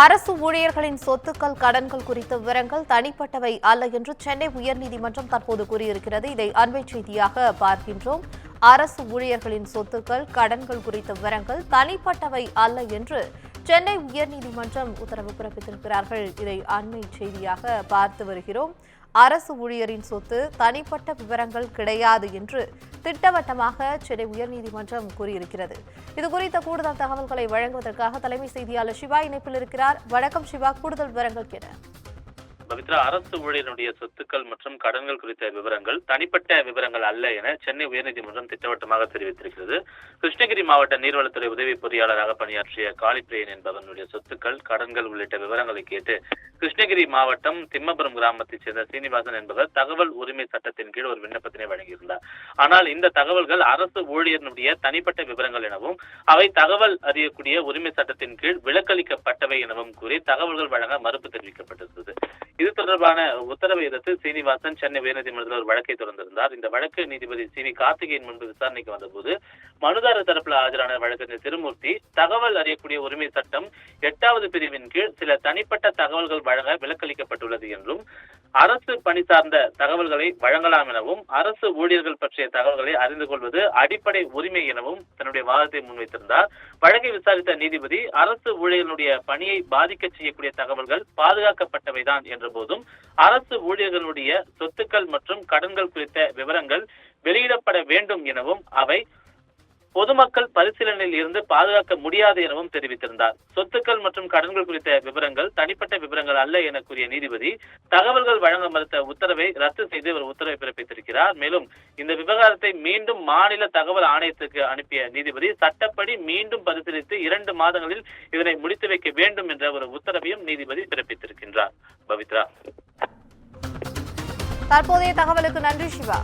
அரசு ஊழியர்களின் சொத்துக்கள் கடன்கள் குறித்த விவரங்கள் தனிப்பட்டவை அல்ல என்று சென்னை உயர்நீதிமன்றம் தற்போது கூறியிருக்கிறது. இதை அண்மை செய்தியாக பார்க்கின்றோம். அரசு ஊழியர்களின் சொத்துக்கள் கடன்கள் குறித்த விவரங்கள் தனிப்பட்டவை அல்ல என்று சென்னை உயர்நீதிமன்றம் உத்தரவு பிறப்பித்திருக்கிறார்கள். இதை அண்மை செய்தியாக பார்த்து வருகிறோம். அரசு ஊழியரின் சொத்து தனிப்பட்ட விவரங்கள் கிடையாது என்று திட்டவட்டமாக சென்னை உயர்நீதிமன்றம் கூறியிருக்கிறது. இது குறித்த கூடுதல் தகவல்களை வழங்குவதற்காக தலைமை செய்தியாளர் சிவா இணைப்பில் இருக்கிறார். வணக்கம் சிவா கூடுதல் விவரங்கள் கேட பவித்ரா அரசு ஊழியருடைய சொத்துக்கள் மற்றும் கடன்கள் குறித்த விவரங்கள் தனிப்பட்ட விவரங்கள் அல்ல என சென்னை உயர்நீதிமன்றம் திட்டவட்டமாக தெரிவித்திருக்கிறது. கிருஷ்ணகிரி மாவட்ட நீர்வளத்துறை உதவி பொறியாளராக பணியாற்றிய காளிப்பிரியன் என்பவனுடைய சொத்துக்கள் கடன்கள் உள்ளிட்ட விவரங்களை கேட்டு கிருஷ்ணகிரி மாவட்டம் திம்மபுரம் கிராமத்தைச் சேர்ந்த சீனிவாசன் என்பவர் தகவல் உரிமை சட்டத்தின் கீழ் ஒரு விண்ணப்பத்தினை வழங்கியுள்ளார். ஆனால் இந்த தகவல்கள் அரசு ஊழியர்களுடைய தனிப்பட்ட விவரங்கள் எனவும் அவை தகவல் அறியக்கூடிய உரிமை சட்டத்தின் கீழ் விலக்களிக்கப்பட்டவை எனவும் கூறி தகவல்கள் வழங்க மறுப்பு தெரிவிக்கப்பட்டிருந்தது. இது தொடர்பான உத்தரவை எதிர்த்து சீனிவாசன் சென்னை உயர்நீதிமன்றத்தில் ஒரு வழக்கை தொடர்ந்திருந்தார். இந்த வழக்கு நீதிபதி சி வி கார்த்திகேயன் முன்பு விசாரணைக்கு வந்தபோது மனுதாரர் தரப்புல ஆஜரான வழக்கறிஞர் திருமூர்த்தி தகவல் அறியக்கூடிய உரிமை சட்டம் எட்டாவது பிரிவின் கீழ் சில தனிப்பட்ட தகவல்கள் வழங்க விலக்களிக்கப்பட்டுள்ளது என்றும் அரசு பணி சார்ந்த தகவல்களை வழங்கலாம் எனவும் அரசு ஊழியர்கள் பற்றிய தகவல்களை அறிந்து கொள்வது அடிப்படை உரிமை எனவும் தன்னுடைய வாதத்தை முன்வைத்திருந்தார். வழக்கை விசாரித்த நீதிபதி அரசு ஊழியர்களுடைய பணியை பாதிக்க செய்யக்கூடிய தகவல்கள் பாதுகாக்கப்பட்டவைதான் என்ற போதும் அரசு ஊழியர்களுடைய சொத்துக்கள் மற்றும் கடன்கள் குறித்த விவரங்கள் வெளியிடப்பட வேண்டும் எனவும் அவை பொதுமக்கள் பரிசீலனையில் இருந்து பாதுகாக்க முடியாது எனவும் தெரிவித்திருந்தார். சொத்துக்கள் மற்றும் கடன்கள் குறித்த விவரங்கள் தனிப்பட்ட விவரங்கள் அல்ல என கூறிய நீதிபதி தகவல்கள் வழங்க மறுத்த உத்தரவை ரத்து செய்து ஒரு உத்தரவை பிறப்பித்திருக்கிறார். மேலும் இந்த விவகாரத்தை மீண்டும் மாநில தகவல் ஆணையத்துக்கு அனுப்பிய நீதிபதி சட்டப்படி மீண்டும் பரிசீலித்து இரண்டு மாதங்களில் இதனை முடித்து வைக்க வேண்டும் என்ற ஒரு உத்தரவையும் நீதிபதி பிறப்பித்திருக்கின்றார். பவித்ரா. தற்போதைய தகவலுக்கு நன்றி சிவா.